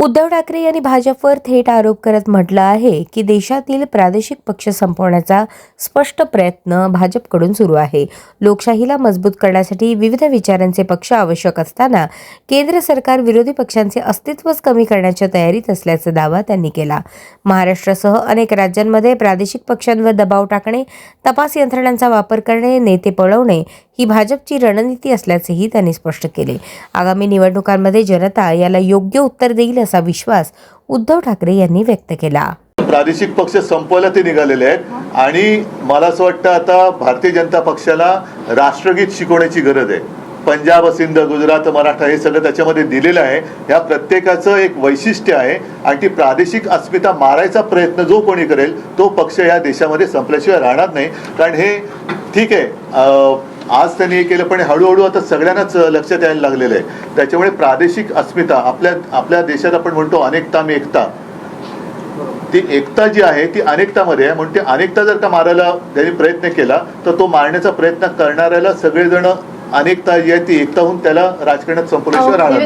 उद्धव ठाकरे यांनी भाजपवर थेट आरोप करत म्हटलं आहे की देशातील प्रादेशिक पक्ष संपवण्याचा स्पष्ट प्रयत्न भाजपकडून सुरू आहे. लोकशाहीला मजबूत करण्यासाठी विविध विचारांचे पक्ष आवश्यक असताना केंद्र सरकार विरोधी पक्षांचे अस्तित्वच कमी करण्याच्या तयारीत असल्याचा दावा त्यांनी केला. महाराष्ट्रासह अनेक राज्यांमध्ये प्रादेशिक पक्षांवर दबाव टाकणे तपास यंत्रणांचा वापर करणे नेते पळवणे ही भाजपची रणनीती असल्याचेही त्यांनी स्पष्ट केले. आगामी निवडणुकांमध्ये जनता याला योग्य उत्तर देईल असा विश्वास उद्धव ठाकरे यांनी व्यक्त केला. प्रादेशिक पक्ष संपवायला ते निघालेले आहेत. आणि मला असं वाटतं आता भारतीय जनता पक्षाला राष्ट्रगीत शिकवण्याची गरज आहे. पंजाब सिंध गुजरात मराठा हे सगळं त्याच्यामध्ये दिलेलं आहे. या प्रत्येकाचं एक वैशिष्ट्य आहे. आणि ती प्रादेशिक अस्मिता मारायचा प्रयत्न जो कोणी करेल तो पक्ष या देशामध्ये संपल्याशिवाय राहणार नाही. कारण हे ठीक आहे आज त्यांनी हे केलं पण हळूहळू आता सगळ्यांनाच लक्षात यायला लागलेलं आहे त्याच्यामुळे प्रादेशिक अस्मिता आपल्या आपल्या देशात आपण म्हणतो अनेकता मी एकता ती एकता जी आहे ती अनेकतामध्ये आहे म्हणून ती अनेकता जर का मारायला त्यांनी प्रयत्न केला तर तो मारण्याचा प्रयत्न करणाऱ्याला सगळेजण अनेकता जी आहे ती एकता होऊन त्याला राजकारणात संपल्याशिवाय राहणार.